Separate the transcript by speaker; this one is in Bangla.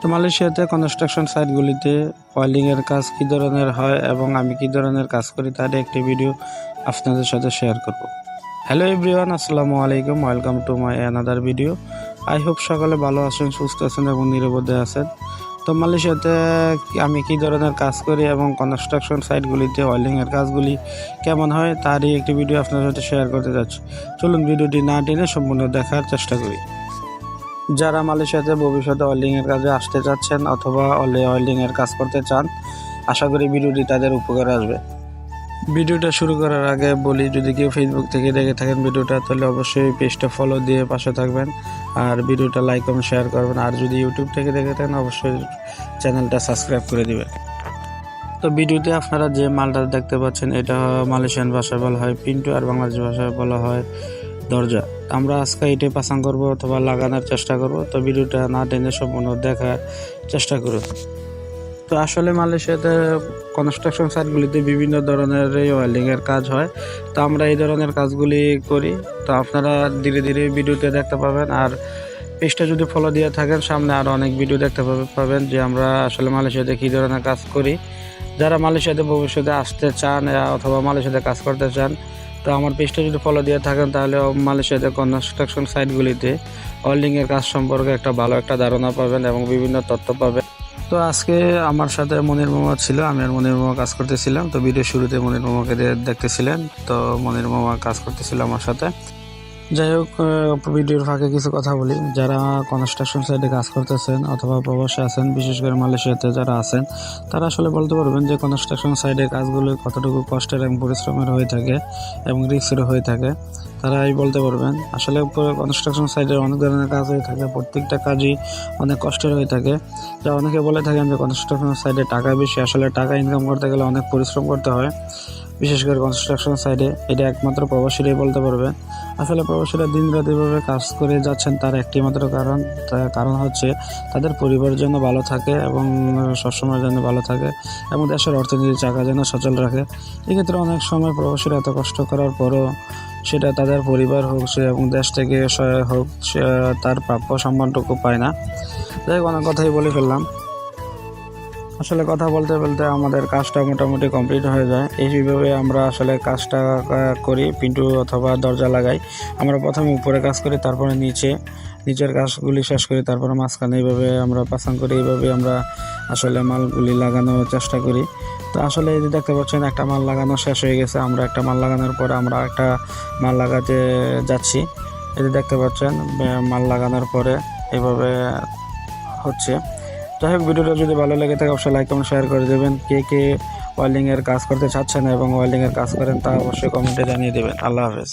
Speaker 1: তো মালয়েশিয়াতে কনস্ট্রাকশন সাইটগুলিতে ওয়েল্ডিংয়ের কাজ কী ধরনের হয় এবং আমি কী ধরনের কাজ করি তার একটি ভিডিও আপনাদের সাথে শেয়ার করব। হ্যালো এভরিওয়ান আসসালামু আলাইকুম welcome to my another video I hope সকালে ভালো আছেন, সুস্থ আছেন এবং নিরাপদে আছেন। তো মালয়েশিয়াতে আমি কী ধরনের কাজ করি এবং কনস্ট্রাকশন সাইটগুলিতে ওয়েল্ডিংয়ের কাজগুলি কেমন হয় তারই একটি ভিডিও আপনাদের সাথে শেয়ার করতে যাচ্ছি। চলুন ভিডিওটি না টেনে সম্পূর্ণ দেখার চেষ্টা করি। যারা মালয়েশিয়াতে ভবিষ্যতে ওয়েল্ডিংয়ের কাজে আসতে চাচ্ছেন অথবা ওয়েল্ডিংয়ের কাজ করতে চান, আশা করি ভিডিওটি তাদের উপকারে আসবে। ভিডিওটা শুরু করার আগে বলি, যদি কেউ ফেসবুক থেকে দেখে থাকেন ভিডিওটা, তাহলে অবশ্যই পেজটা ফলো দিয়ে পাশে থাকবেন আর ভিডিওটা লাইক এবং শেয়ার করবেন। আর যদি ইউটিউব থেকে দেখে থাকেন, অবশ্যই চ্যানেলটা সাবস্ক্রাইব করে দেবেন। তো ভিডিওতে আপনারা যে মালটা দেখতে পাচ্ছেন, এটা মালয়েশিয়ান ভাষায় বলা হয় পিন্টু আর বাংলাদেশ ভাষায় বলা হয় দরজা। আমরা আজকে এটাই পাসাং করব অথবা লাগানোর চেষ্টা করব। তো ভিডিওটা না টেনে সম্পূর্ণ দেখার চেষ্টা করুন। তো আসলে মালয়েশিয়াতে কনস্ট্রাকশন সাইটগুলিতে বিভিন্ন ধরনের ওয়েল্ডিংয়ের কাজ হয়। তো আমরা এই ধরনের কাজগুলি করি। তো আপনারা ধীরে ধীরে ভিডিওতে দেখতে পাবেন। আর পেজটা যদি ফলো দিয়ে থাকেন, সামনে আরও অনেক ভিডিও দেখতে পাবেন যে আমরা আসলে মালয়েশিয়াতে কী ধরনের কাজ করি। যারা মালয়েশিয়াতে ভবিষ্যতে আসতে চান অথবা মালয়েশিয়াতে কাজ করতে চান তো আমার পেজটা যদি ফলো দিয়ে থাকেন, তাহলে মালয়েশিয়াতে কনস্ট্রাকশন সাইটগুলিতে ওয়েল্ডিংয়ের কাজ সম্পর্কে একটা ভালো একটা ধারণা পাবেন এবং বিভিন্ন তথ্য পাবেন। তো আজকে আমার সাথে মনির মামা ছিল, আমি আর মনির মামা কাজ করতেছিলাম। তো ভিডিও শুরুতে মনির মামাকে দেখতেছিলেন, তো মনির মামা কাজ করতেছিল আমার সাথে। যাই হোক ভিডিওর ফাঁকে কিছু কথা বলি। যারা কনস্ট্রাকশন সাইডে কাজ করতেছেন অথবা প্রবাসে আছেন, বিশেষ করে মালয়েশিয়াতে যারা আছেন, তারা আসলে বলতে পারবেন যে কনস্ট্রাকশন সাইডে কাজগুলো কতটুকু কষ্টের এবং পরিশ্রমের হয়ে থাকে এবং রিস্কের হয়ে থাকে। তারাই বলতে পারবেন। আসলে কনস্ট্রাকশন সাইডে অনেক ধরনের কাজ হয়ে থাকে, প্রত্যেকটা কাজই অনেক কষ্টের হয়ে থাকে। যা অনেকে বলে থাকেন যে কনস্ট্রাকশন সাইডে টাকা বেশি, আসলে টাকা ইনকাম করতে গেলে অনেক পরিশ্রম করতে হয়। বিশেষ করে কনস্ট্রাকশন সাইডে এটা একমাত্র প্রবাসীরাই বলতে পারবে। আসলে প্রবাসীরা দিন রাত এভাবে কাজ করে যাচ্ছেন তার একটি মাত্র কারণ কারণ হচ্ছে তাদের পরিবার যেন ভালো থাকে এবং সবসময়ের যেন ভালো থাকে এবং দেশের অর্থনীতির চাকা যেন সচল রাখে। এক্ষেত্রে অনেক সময় প্রবাসীরা এত কষ্ট করার পরও সেটা তাদের পরিবার হোক সে এবং দেশ থেকে হোক, সে তার প্রাপ্য সম্মানটুকু পায় না। যাই অনেক কথাই বলে ফেললাম। আসলে কথা বলতে বলতে আমাদের কাজটা মোটামুটি কমপ্লিট হয়ে যায়। এইভাবে আমরা আসলে কাজটা করি, পিন্টু অথবা দরজা লাগাই। আমরা প্রথমে উপরে কাজ করি, তারপরে নিচে। নিচের কাজগুলি শেষ করি, তারপরে মাঝখানে এইভাবে আমরা পাসাং করি এইভাবে আমরা আসলে মালগুলি লাগানোর চেষ্টা করি। তো আসলে এই যে দেখতে পাচ্ছেন, একটা মাল লাগানো শেষ হয়ে গেছে। আমরা একটা মাল লাগানোর পরে আমরা একটা মাল লাগাতে যাচ্ছি। এই যে দেখতে পাচ্ছেন মাল লাগানোর পরে এইভাবে হচ্ছে। যাই হোক, ভিডিওটা যদি ভালো লেগে থাকে, অবশ্যই লাইক কমেন্ট শেয়ার করে দেবেন। কে কে ওয়েল্ডিংয়ের কাজ করতে চাচ্ছেন এবং ওয়েল্ডিংয়ের কাজ করেন তা অবশ্যই কমেন্টে জানিয়ে দেবেন। আল্লাহ হাফেজ।